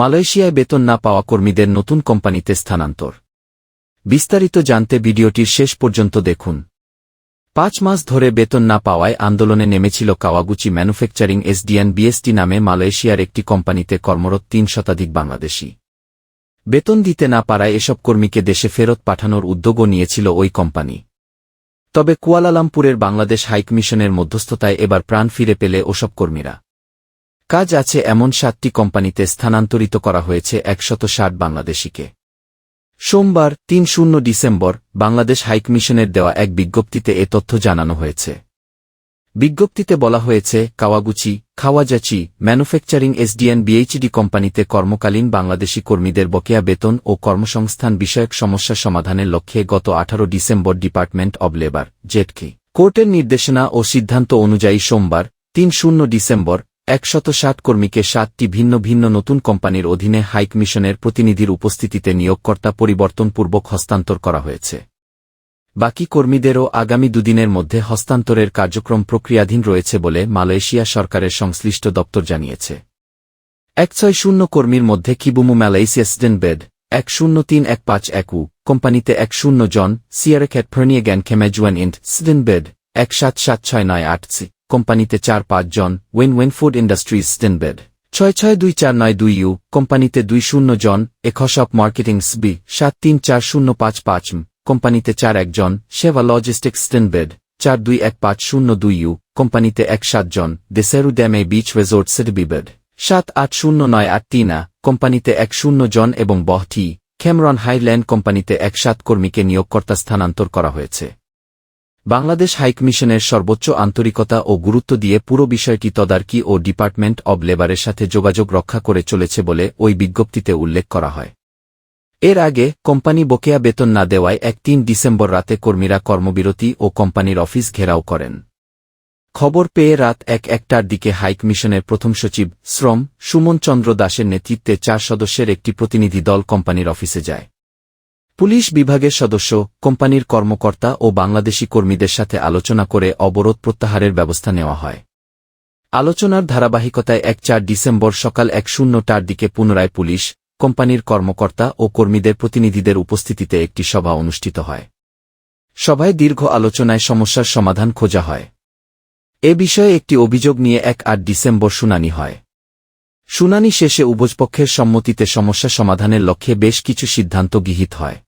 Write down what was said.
মালয়েশিয়ায় বেতন না পাওয়া কর্মীদের নতুন কোম্পানিতে স্থানান্তর। বিস্তারিত জানতে ভিডিওটির শেষ পর্যন্ত দেখুন। পাঁচ মাস ধরে বেতন না পাওয়ায় আন্দোলনে নেমেছিল কাওয়াগুচি ম্যানুফ্যাকচারিং এসডিএন বিএসটি নামে মালয়েশিয়ার একটি কোম্পানিতে কর্মরত তিন শতাধিক বাংলাদেশি। বেতন দিতে না পারায় এসব কর্মীকে দেশে ফেরত পাঠানোর উদ্যোগও নিয়েছিল ওই কোম্পানি। তবে কুয়ালালামপুরের বাংলাদেশ হাইকমিশনের মধ্যস্থতায় এবার প্রাণ ফিরে পেলে ওসব কর্মীরা। কাজ আছে এমন সাতটি কোম্পানিতে স্থানান্তরিত করা হয়েছে একশত ষাট বাংলাদেশিকে। সোমবার, তিন শূন্য ডিসেম্বর, বাংলাদেশ হাইকমিশনের দেওয়া এক বিজ্ঞপ্তিতে এ তথ্য জানানো হয়েছে। বিজ্ঞপ্তিতে বলা হয়েছে, কাওয়াগুচি, খাওয়াজাচি, ম্যানুফ্যাকচারিং এসডিএন বিএইচডি কোম্পানিতে কর্মকালীন বাংলাদেশি কর্মীদের বকেয়া বেতন ও কর্মসংস্থান বিষয়ক সমস্যা সমাধানের লক্ষ্যে গত আঠারো ডিসেম্বর ডিপার্টমেন্ট অব লেবার জেটকে কোর্টের নির্দেশনা ও সিদ্ধান্ত অনুযায়ী সোমবার, তিন শূন্য ডিসেম্বর একশত ষাট কর্মীকে সাতটি ভিন্ন ভিন্ন নতুন কোম্পানির অধীনে হাইক মিশনের প্রতিনিধির উপস্থিতিতে নিয়োগকর্তা পরিবর্তনপূর্বক হস্তান্তর করা হয়েছে। বাকি কর্মীদেরও আগামী দুদিনের মধ্যে হস্তান্তরের কার্যক্রম প্রক্রিয়াধীন রয়েছে বলে মালয়েশিয়া সরকারের সংশ্লিষ্ট দপ্তর জানিয়েছে। এক ছয় শূন্য কর্মীর মধ্যে কিবুমু ম্যালাইসিয়া বেড এক শূন্য তিন এক পাঁচ একু কোম্পানিতে এক শূন্য জন সিয়ারেখ্যাট ফর্নিয়ে জ্ঞান খেমেজুয়ান ইন্ট বেড এক সাত সাত ছয় নয় আট সি। কোম্পানিতে চার পাঁচ জন ওয়েন ওয়েন ফুড ইন্ডাস্ট্রিজ বেড ছয় ছয় দুই চার নয় দুই ইউ, কোম্পানিতে দুই শূন্য জন এখসপ মার্কেটিং সবি সাত তিন চার শূন্য পাঁচ পাঁচ কোম্পানিতে চার একজন সেবা লজিস্টিক্স বেড চার দুই এক পাঁচ শূন্য দুই ইউ, কোম্পানিতে এক সাতজন দেসেরু ড্যামে বিচ রেজোর্ট বেড সাত আট শূন্য নয় আট তিনা কোম্পানিতে এক শূন্য জন এবং বহটি খেমরন হাইল্যান্ড কোম্পানিতে এক সাত কর্মীকে নিয়োগকর্তা স্থানান্তর করা হয়েছে। বাংলাদেশ হাইকমিশনের সর্বোচ্চ আন্তরিকতা ও গুরুত্ব দিয়ে পুরো বিষয়টি তদারকি ও ডিপার্টমেন্ট অব লেবারের সাথে যোগাযোগ রক্ষা করে চলেছে বলে ওই বিজ্ঞপ্তিতে উল্লেখ করা হয়। এর আগে কোম্পানি বকেয়া বেতন না দেওয়ায় এক তিন ডিসেম্বর রাতে কর্মীরা কর্মবিরতি ও কোম্পানির অফিস ঘেরাও করেন। খবর পেয়ে রাত এক একটার দিকে হাইক মিশনের প্রথম সচিব শ্রম সুমন চন্দ্র দাসের নেতৃত্বে চার সদস্যের একটি প্রতিনিধি দল কোম্পানির অফিসে যায়। পুলিশ বিভাগের সদস্য, কোম্পানির কর্মকর্তা ও বাংলাদেশি কর্মীদের সাথে আলোচনা করে অবরোধ প্রত্যাহারের ব্যবস্থা নেওয়া হয়। আলোচনার ধারাবাহিকতায় এক চার ডিসেম্বর সকাল এক শূন্যটার দিকে পুনরায় পুলিশ, কোম্পানির কর্মকর্তা ও কর্মীদের প্রতিনিধিদের উপস্থিতিতে একটি সভা অনুষ্ঠিত হয়। সভায় দীর্ঘ আলোচনায় সমস্যার সমাধান খোঁজা হয়। এ বিষয়ে একটি অভিযোগ নিয়ে এক আট ডিসেম্বর শুনানি হয়। শুনানি শেষে উভয়পক্ষের সম্মতিতে সমস্যা সমাধানের লক্ষ্যে বেশ কিছু সিদ্ধান্ত গৃহীত হয়।